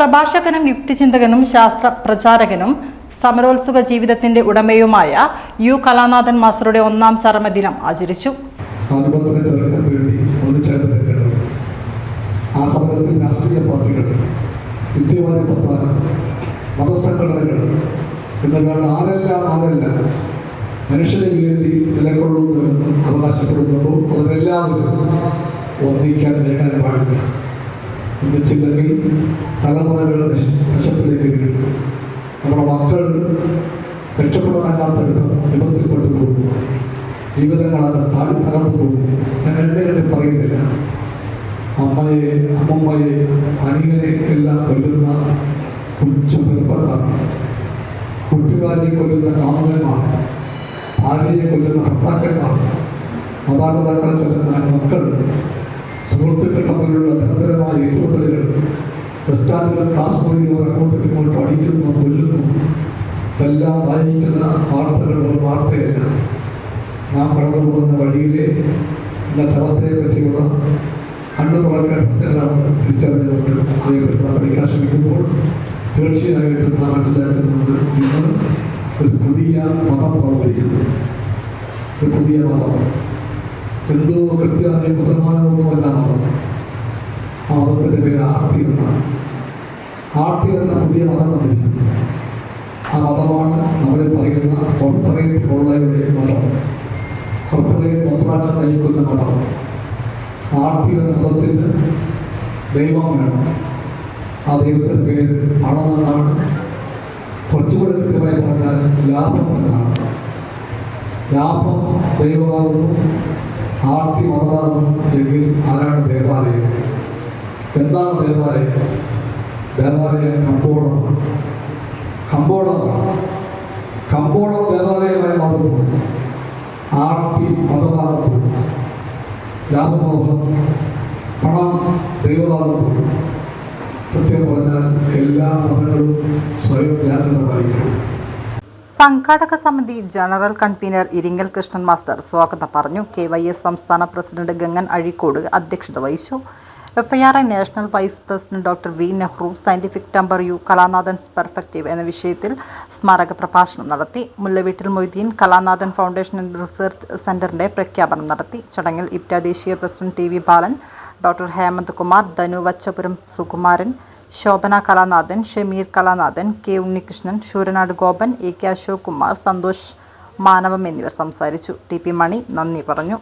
പ്രഭാഷകനും യുക്തിചിന്തകനും ശാസ്ത്ര പ്രചാരകനും സമരോത്സുക ജീവിതത്തിന്റെ ഉടമയുമായ യു കലാനാഥൻ മാസ്റ്ററുടെ ഒന്നാം ചരമദിനം ആചരിച്ചു. ആ രാഷ്ട്രീയ പാർട്ടികൾ ആരെല്ലാം ആരെല്ലാം വേണ്ടി നിലകൊള്ളുന്നു അവരെല്ലാവരും ഒന്നിക്കാൻ നേടാൻ പാടില്ല ഒന്നിച്ചില്ലെങ്കിൽ തലമുറകൾ നശത്തിലേക്ക് വീഴും നമ്മുടെ മക്കൾ രക്ഷപ്പെടാനാകാത്ത വിധം വിപത്തിൽപ്പെട്ടു പോകും ജീവിതങ്ങളത് പാടി തകർന്നു പോകും. ഞാൻ എന്നെ പറയുന്നില്ല. അമ്മയെ അമ്മമ്മയെ അനിയനെ എല്ലാം കൊല്ലുന്ന കൊച്ചു ചെറുപ്പക്കാർ കുട്ടികാരിയെ കൊല്ലുന്ന കാമകന്മാർ ഭാര്യയെ കൊല്ലുന്ന ഭർത്താക്കന്മാർ മാതാപിതാക്കളെ കൊല്ലുന്ന മക്കൾ സുഹൃത്തുക്കൾ തമ്മിലുള്ള തരതരമായ ഏറ്റുമുട്ടലുകൾ ബസ് സ്റ്റാൻഡിലും ക്ലാസ് മുറിയിൽ അങ്ങോട്ടും ഇങ്ങോട്ടും അടിക്കുന്നു കൊല്ലുന്നു. ഇതെല്ലാം വായിക്കുന്ന വാർത്തകൾ ഒരു വാർത്തയല്ല. നാം കടന്നു പോകുന്ന വഴിയിലെ ഇന്നത്തെ അവസ്ഥയെ പറ്റിയുള്ള കണ്ണു തുറക്കാണ് തിരിച്ചറിഞ്ഞുകൊണ്ട് അവയെപ്പറ്റി നാം പഠിക്കാൻ ശ്രമിക്കുമ്പോൾ തീർച്ചയായിട്ടും നാം മനസ്സിലാക്കുന്നുണ്ട് ഇന്ന് ഒരു പുതിയ മതം പുറത്തിരിക്കുന്നു ഒരു പുതിയ മതം. എന്തോ കൃത്യമായ മുസൽമാനമൊന്നുമല്ല മതം ആ മതത്തിന്റെ പേര് ആർത്തി എന്നാണ്. ആർത്തി എന്ന പുതിയ മതം വന്നിരിക്കുന്നു. ആ മതമാണ് നമ്മളെ പറയുന്ന കോർപ്പറേറ്റ് ഓൺലൈൻ മതം. കോർപ്പറേറ്റ് തന്ത്രാനം നയിക്കുന്ന മതം. ആർത്തി എന്ന മതത്തിന് ദൈവം വേണം. ആ ദൈവത്തിന്റെ പേര് പണം എന്നാണ്. കുറച്ചുകൂടി കൃത്യമായി പറഞ്ഞാൽ ലാഭം എന്നാണ്. ലാഭം ദൈവമാകുന്നു. ആർത്തി മതമാകുന്നു എങ്കിൽ ആരാണ് ദേവാലയം? എന്താണ് ദേവാലയം? ദേവാലയം കമ്പോളമാണ്. കമ്പോളമാണ്. കമ്പോളം ദേവാലയമായി മാറുമ്പോൾ ആർത്തി മതമാകുമ്പോൾ ലാഭമോഹം പണം ദൈവമാകുമ്പോൾ സത്യം പറഞ്ഞാൽ എല്ലാ മതങ്ങളും സ്വയം പാലിക്കണം സംഘാടക സമിതി general convener Iringal Krishnan master സ്വാഗതം പറഞ്ഞു. കെ വൈ എസ് സംസ്ഥാന പ്രസിഡന്റ് ഗംഗൻ അഴീക്കോട് അധ്യക്ഷത വഹിച്ചു. F I R I national vice president doctor V Nehru scientific temper U Kalanathan's perspective എന്ന വിഷയത്തിൽ സ്മാരക പ്രഭാഷണം നടത്തി. Mullaveettil Moideen Kalanathan foundation and research സെന്ററിന്റെ പ്രഖ്യാപനം നടത്തി. ചടങ്ങിൽ ഇപ്റ്റ ദേശീയ president T V Balan doctor Hemanth Kumar Dhanu Vachapuram Sukumaran Shobhana Kalanathan Shameer Kalanathan K Unnikrishnan Sooranad Gopan A K Ashok Kumar Santhosh Manavam എന്നിവർ സംസാരിച്ചു. ടി പി മണി നന്ദി പറഞ്ഞു.